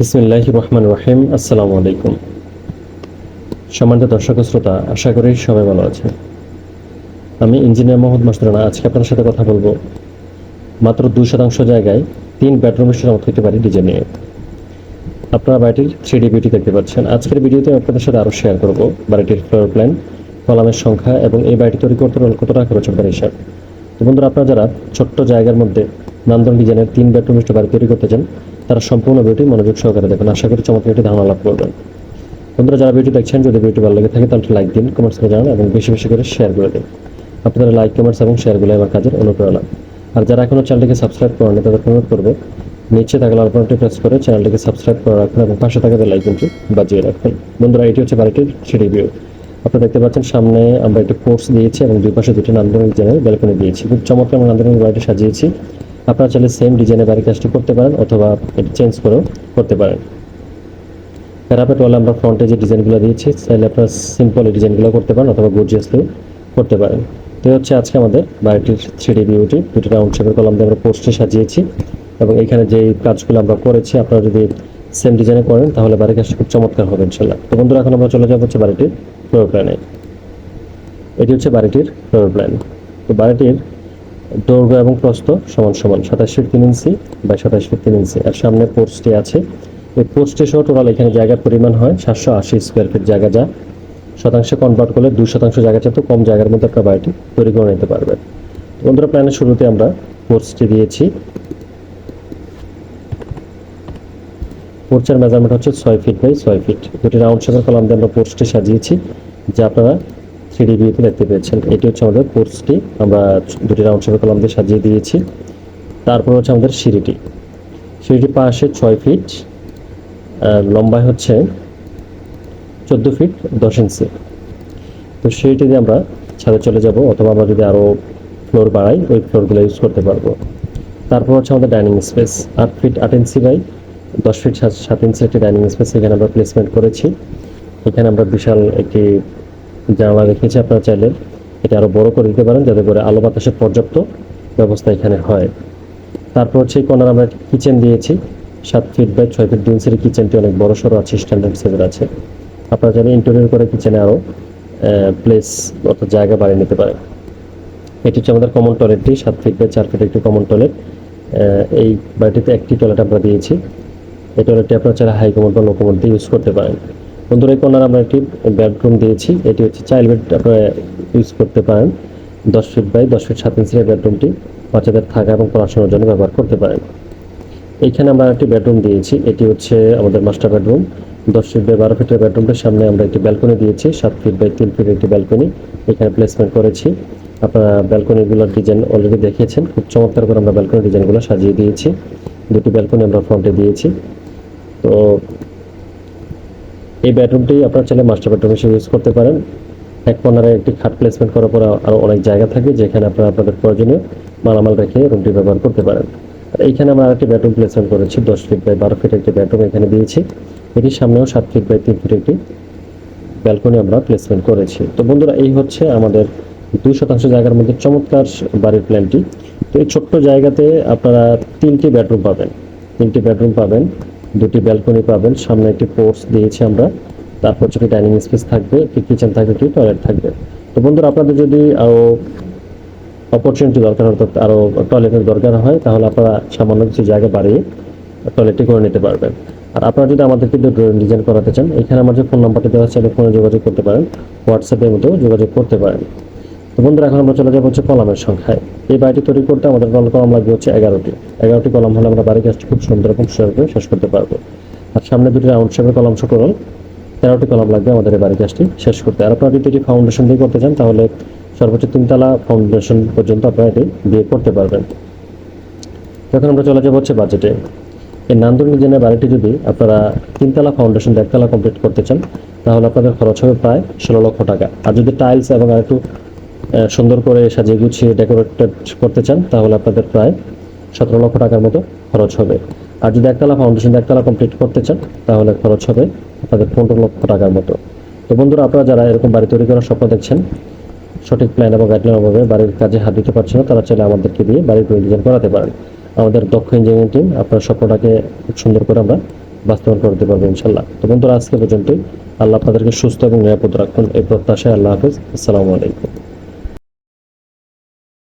বিসমিল্লাহ রহমান রহিম, আসসালামু আলাইকুম। সম্মানিত দর্শক শ্রোতা, আশা করি সবাই ভালো আছে আমি ইঞ্জিনিয়ার মোহাম্মদ মাস্টারানা আজকে আপনার সাথে কথা বলব মাত্র দুই শতাংশ জায়গায় তিন বেডরুমের সাথে হতে পারি ডিজাইন নিয়ে। আপনারা বাড়িটির থ্রি ডি বিউটি দেখতে পাচ্ছেন। আজকের ভিডিওতে আপনাদের সাথে আরও শেয়ার করব বাড়িটির ফ্লোর প্ল্যান কলামের সংখ্যা এবং এই বাড়িটি তৈরি করতে কত টাকা খরচ হবে হিসাব। বন্ধুরা, আপনারা যারা ছোট্ট জায়গার মধ্যে নান্দন ডিজাইনের তিন বেডরুম বাড়ি তৈরি করতে চান তারা সম্পূর্ণ ভিডিওটি মনোযোগ সহকারে দেখবেন আশা করি চমৎকার একটি ধারণা লাভ করবেন। বন্ধুরা, যারা ভিডিও দেখছেন, যদি ভিডিও ভালো লাগে থাকে, তাহলে লাইক দিন কমেন্টস করে জানান এবং বেশি বেশি করে শেয়ার করে দিন। আপনাদের লাইক কমেন্টস এবং শেয়ারগুলো আমার কাজের অনুপ্রেরণা। আর যারা এখনও চ্যানেলটিকে সাবস্ক্রাইব করেনি তাদের অনুরোধ করব, নিচে থাকা লাল বাটনটি প্রেস করে চ্যানেলটিকে সাবস্ক্রাইব করে রাখুন এবং পাশে থাকা বেল আইকনটি বাজিয়ে রাখুন। বন্ধুরা, এটি হচ্ছে বাড়িটির সিঁড়ি ভিউ আপনারা দেখতে পাচ্ছেন, সামনে আমরা একটি কোর্স দিয়েছি এবং দুই পাশে দুটি নান্দনিক ডিজাইনের ব্যালকনি দিয়েছি। খুব চমৎকার আমরা নান্দনিক বাড়িটি সাজিয়েছি। আপনারা চাইলে সেম ডিজাইনের বাড়ির কাজটি করতে পারেন অথবা এটি চেঞ্জ করেও করতে পারেন। প্যারাপেট ওয়ালে আমরা ফ্রন্টে যে ডিজাইনগুলো দিয়েছি, চাইলে আপনারা সিম্পল এই ডিজাইনগুলো করতে পারেন অথবা গর্জিয়াসলিও করতে পারেন। তো হচ্ছে আজকে আমাদের বাড়িটির থ্রি বিউটি দুটি রাউন্ড শেপের কলাম দিয়ে আমরা পোস্টে সাজিয়েছি এবং এখানে যে কাজগুলো আমরা করেছি, আপনারা যদি সেম ডিজাইনে করেন, তাহলে বাড়ির কাজটা খুব চমৎকার হবে ইনশাল্লাহ তো বন্ধুরা, এখন আমরা চলে যাব হচ্ছে বাড়িটির ফ্লোর প্ল্যানে এটি হচ্ছে বাড়িটির ফ্লোর প্ল্যান তো বাড়িটির দৈর্ঘ্য এবং প্রস্থ সমান সমান সাতাশ ফিট তিন ইঞ্চি বা সাতাশ ফিট তিন ইঞ্চি। আর সামনে পোস্টটি আছে। এই পোস্টে সহ টোটাল এখানে জায়গার পরিমাণ হয় সাতশো আশি স্কোয়ার ফিট জায়গা যা শতাংশে কনভার্ট করলে দুই শতাংশ জায়গা চাইতে কম জায়গার মধ্যে আপনার বাড়িটি তৈরি করে নিতে পারবেন। বন্ধুরা, প্ল্যানের শুরুতে আমরা পোস্টটি দিয়েছি। পোর্চের মেজারমেন্ট হচ্ছে ছয় ফিট বাই ছয় ফিট দুটি রাউন্ড শেপের কলাম দিয়ে আমরা পোর্চটি সাজিয়েছি, যা আপনারা থ্রি ভিউতে দেখতে পেয়েছেন। এটি হচ্ছে আমাদের কোর্সটি। আমরা দুটি রাউন্ড শেপের কলাম দিয়ে সাজিয়ে দিয়েছি। তারপর হচ্ছে আমাদের সিঁড়িটি। সিঁড়িটি পাশে ছয় ফিট লম্বায় হচ্ছে চোদ্দ ফিট দশ ইঞ্চি তো সিঁড়িটি দিয়ে আমরা ছাদে চলে যাব, অথবা আমরা যদি আরও ফ্লোর বাড়াই, ওই ফ্লোরগুলো ইউজ করতে পারব। তারপর হচ্ছে আমাদের ডাইনিং স্পেস আট ফিট আট ইঞ্চি বাই দশ ফিট সাত ইঞ্চি একটি ডাইনিং স্পেস এখানে আমরা প্লেসমেন্ট করেছি। এখানে আমরা বিশাল একটি জানালা রেখেছি আপনারা চাইলে এটা আরও বড় করে দিতে পারেন, যাতে করে আলো বাতাসের পর্যাপ্ত ব্যবস্থা এখানে হয়। তারপর এই কর্নার আমরা কিচেন দিয়েছি। সাত ফিট বাই ছয় ফিট ইঞ্চির কিচেনটি অনেক বড় সড়ো আছে স্ট্যান্ডার্ড সাইজের আছে। আপনারা চাইলে ইন্টেরিয়র করে কিচেনে আরও প্লেস অর্থাৎ জায়গা বাড়িয়ে নিতে পারেন। এটি হচ্ছে আমাদের কমন টয়লেটটি সাত ফিট বাই চার ফিট একটি কমন টয়লেট এই বাড়িটিতে একটি টয়লেট আমরা দিয়েছি। এই টয়লেটটি আপনারা চাইলে হাই কমোড বা লো কমোড দিয়ে ইউজ করতে পারেন। বন্ধুরা এই কর্নার আমরা একটি বেডরুম দিয়েছি। এটি হচ্ছে চাইল্ড বেড আপনারা ইউজ করতে পারেন। দশ ফিট বাই দশ ফিট সাত ইঞ্চির বেডরুমটি বাচ্চাদের থাকা এবং পড়াশোনার জন্য ব্যবহার করতে পারেন। এইখানে আমরা একটি বেডরুম দিয়েছি। এটি হচ্ছে আমাদের মাস্টার বেডরুম দশ ফিট বাই বারো ফিটের বেডরুমটির সামনে আমরা একটি ব্যালকনি দিয়েছি। সাত ফিট বাই তিন ফিট একটি ব্যালকনি এখানে প্লেসমেন্ট করেছি। আপনারা ব্যালকনিগুলোর ডিজাইন অলরেডি দেখিয়েছেন। খুব চমৎকার করে আমরা ব্যালকনি ডিজাইনগুলো সাজিয়ে দিয়েছি। দুটি ব্যালকনি আমরা ফ্রন্টে দিয়েছি। তো এই বেডরুমটি আপনার চাইলে মাস্টার বেডরুম হিসেবে ইউজ করতে পারেন। এক কর্নারে একটি খাট প্লেসমেন্ট করার পর আরও অনেক জায়গা থাকে যেখানে আপনারা আপনাদের প্রয়োজনীয় মালামাল রেখে রুমটি ব্যবহার করতে পারেন। আর এইখানে আমরা আরেকটি বেডরুম প্লেসমেন্ট করেছি, দশ ফিট বাই বারো ফিট একটি বেডরুম এখানে দিয়েছি। এটির সামনেও সাত ফিট বাই তিন ফিট একটি ব্যালকনি আমরা প্লেসমেন্ট করেছি। তো বন্ধুরা, এই হচ্ছে আমাদের দুই শতাংশ জায়গার মধ্যে চমৎকার বাড়ির প্ল্যানটি তো এই ছোট্ট জায়গাতে আপনারা তিনটি বেডরুম পাবেন। তিনটি বেডরুম পাবেন। দুটি ব্যালকনি পাবেন। সামনে একটি পোর্টস দিয়েছি আমরা। তারপর ছোট ডাইনিং স্পেস থাকবে, একটি কিচেন থাকবে, একটি টয়লেট থাকবে। তো বন্ধুরা, আপনাদের যদি আরও অপরচুনিটি দরকার অর্থাৎ আরও টয়লেটের দরকার হয়, তাহলে আপনারা সামান্য কিছু জায়গা বাড়িয়ে টয়লেটটি করে নিতে পারবেন। আর আপনারা যদি আমাদেরকে ডিজাইন করাতে চান, এখানে আমার যে ফোন নাম্বারটি দেওয়া আছে ফোনে যোগাযোগ করতে পারেন। হোয়াটসঅ্যাপের মতো যোগাযোগ করতে পারেন। বন্ধুরা এখন আমরা চলে যাব হচ্ছে কলামের সংখ্যায়। এই বাড়িটি তৈরি করতে আমাদের কল কলম লাগবে হচ্ছে এগারোটি। এগারোটি কলম হলে আমরা বাড়ির কাজটি খুব সুন্দর এবং সুন্দর করে শেষ করতে পারব। আর সামনে দুটি রাউন্ড শেপের কলম টোটাল তেরোটি কলম লাগবে আমাদের এই বাড়ির কাজটি শেষ করতে। আর আপনারা যদি এটি ফাউন্ডেশন দিয়ে করতে চান তাহলে সর্বোচ্চ তিনতলা ফাউন্ডেশন পর্যন্ত আপনারা এটি দিয়ে করতে পারবেন। এখন আমরা চলে যাব হচ্ছে বাজেটে এই নান্দন ডিজাইনের বাড়িটি যদি আপনারা তিনতলা ফাউন্ডেশন একতলা কমপ্লিট করতে চান তাহলে আপনাদের খরচ হবে প্রায় ষোলো লক্ষ টাকা। আর যদি টাইলস এবং আরেকটু আহ, সুন্দর করে সাজিয়ে গুছিয়ে ডেকোরেটেড করতে চান, তাহলে আপনাদের প্রায় সতেরো লক্ষ টাকার মতো খরচ হবে। আর যদি একতলা ফাউন্ডেশন একতলা কমপ্লিট করতে চান, তাহলে খরচ হবে আপনাদের পনেরো লক্ষ টাকার মতো। তো বন্ধুরা, আপনারা যারা এরকম বাড়ি তৈরি করার স্বপ্ন দেখছেন, সঠিক প্ল্যান এবং গাইডলাইন অভাবে বাড়ির কাজে হাত দিতে পারছে না, তারা চাইলে আমাদেরকে দিয়ে বাড়ির ডিজাইন করাতে পারেন। আমাদের দক্ষ ইঞ্জিনিয়ারিং টিম আপনার স্বপ্নটাকে সুন্দর করে আমরা বাস্তবায়ন করতে পারব ইনশাল্লাহ তো বন্ধুরা, আজকে পর্যন্তই। আল্লাহ আপনাদেরকে সুস্থ এবং নিরাপদ রাখুন। এই প্রত্যাশায় আল্লাহ হাফিজ। আসসালামু আলাইকুম।